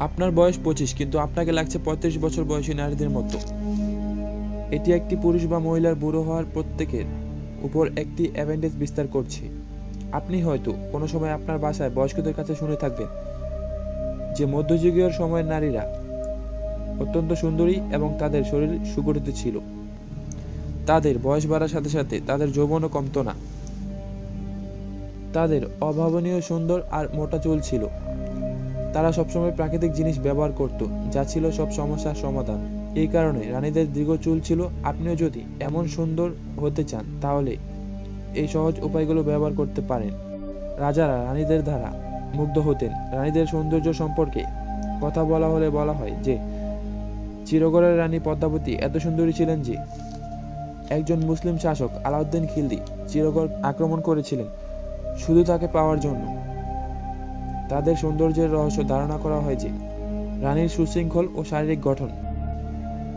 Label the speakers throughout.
Speaker 1: আপনার বয়স পঁচিশ, কিন্তু আপনাকে লাগছে পঁয়ত্রিশ বছর বয়সী নারীদের মতো। এটি একটি পুরুষ বা মহিলার বুড়ো হওয়ার প্রত্যেকের উপর একটি অ্যাভেন্টেজ বিস্তার করছে। আপনি হয়তো কোনো সময় আপনার বাসায় বয়স্কদের কাছে শুনে থাকবেন যে মধ্যযুগীয় সময়ের নারীরা অত্যন্ত সুন্দরী এবং তাদের শরীর সুগঠিত ছিল। তাদের বয়স বাড়ার সাথে সাথে তাদের যৌবনও কমতো না। তাদের অভাবনীয় সুন্দর আর মোটা চুল ছিল। তারা সবসময় প্রাকৃতিক জিনিস ব্যবহার করত, যা ছিল সব সমস্যার সমাধান। এই কারণে রানীদের দীর্ঘ চুল ছিল, আপনিও যদি এমন সুন্দর হতে চান, তাহলে এই সহজ উপায়গুলো ব্যবহার করতে পারেন। রাজারা রানীদের দ্বারা মুগ্ধ হতেন। রানীদের সৌন্দর্য সম্পর্কে কথা বলা হলে বলা হয় যে, চিরগড়ের রানী পদ্মাবতী এত সুন্দরী ছিলেন যে, একজন মুসলিম শাসক আলাউদ্দিন খিলদি চিরগড় আক্রমণ করেছিলেন, শুধু তাকে পাওয়ার জন্য। তাদের সৌন্দর্যের রহস্য ধারণা করা হয় যে রানীর সুশৃঙ্খল ও শারীরিক গঠন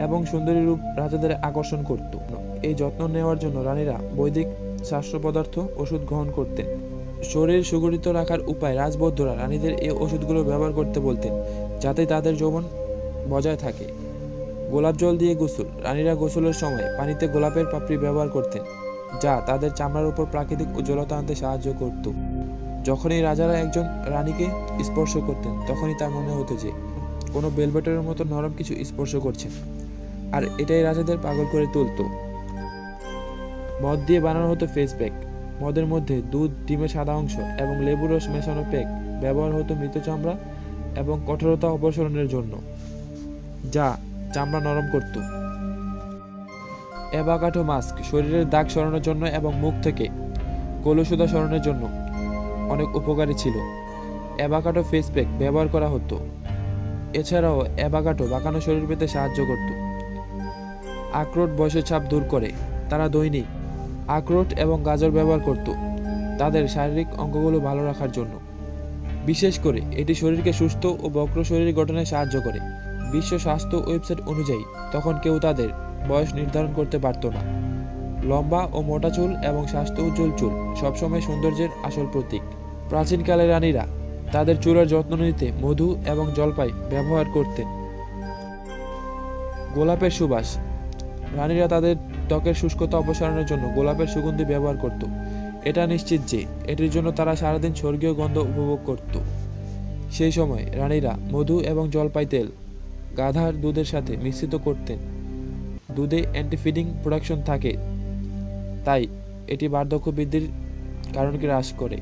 Speaker 1: এবং সুন্দরী রূপ রাজাদের আকর্ষণ করত। এই যত্ন নেওয়ার জন্য রানীরা বৈদিক শাস্ত্র পদার্থ ওষুধ গ্রহণ করতেন। শরীর সুগঠিত রাখার উপায় রাজবৌদ্ধরা রানীদের এই ওষুধগুলো ব্যবহার করতে বলতেন, যাতে তাদের যৌবন বজায় থাকে। গোলাপ জল দিয়ে গোসল। রানীরা গোসলের সময় পানিতে গোলাপের পাপড়ি ব্যবহার করতেন, যা তাদের চামড়ার উপর প্রাকৃতিক উজ্জ্বলতা আনতে সাহায্য করত। যখনই রাজারা একজন রানীকে স্পর্শ করতেন, তখনই তার মনে হতো যে, কোনো বেলবেটের মতো নরম কিছু স্পর্শ করছেন আর এটাই রাজাদের পাগল করে তুলতো। মদ দিয়ে বানানো হতো ফেস প্যাক মদের মধ্যে দুধ, ডিমের সাদা অংশ এবং লেবু রস মেশানো প্যাক ব্যবহার হতো মৃত চামড়া এবং কঠোরতা অপসারণের জন্য, যা চামড়া নরম করত। অ্যাভাকাডো মাস্ক শরীরের দাগ সরানোর জন্য এবং মুখ থেকে কলুসুদা সরানোর জন্য। অনেক উপকারী ছিল। অ্যাভাকাডো ফেস প্যাক ব্যবহার করা হতো। এছাড়াও অ্যাভাকাডো বাঁকানো শরীর পেতে সাহায্য করত। আখরোট বয়সের ছাপ দূর করে। তারা দৈনিক আখরোট এবং গাজর ব্যবহার করত তাদের শারীরিক অঙ্গগুলো ভালো রাখার জন্য। বিশেষ করে এটি শরীরকে সুস্থ ও বক্র শরীর গঠনে সাহায্য করে। বিশ্ব স্বাস্থ্য ওয়েবসাইট অনুযায়ী তখন কেউ তাদের বয়স নির্ধারণ করতে পারত না। লম্বা ও মোটা চুল এবং স্বাস্থ্য উজ্জ্বল চুল সবসময় সৌন্দর্যের আসল প্রতীক। প্রাচীনকালে রানীরা তাদের চুলের যত্ন নিতে মধু এবং জলপাই ব্যবহার করতেন। গোলাপের সুবাস। রানীরা তাদের ত্বকের শুষ্কতা অপসারণের জন্য গোলাপের সুগন্ধি ব্যবহার করত। এটা নিশ্চিত যে এটির জন্য তারা সারাদিন স্বর্গীয় গন্ধ উপভোগ করত। সেই সময় রানীরা মধু এবং জলপাই তেল, গাধার দুধের সাথে মিশ্রিত করতেন। দুধে অ্যান্টিফিডিং প্রোডাকশন থাকে, তাই এটি বার্ধক্য বৃদ্ধির কারণকে হ্রাস করে।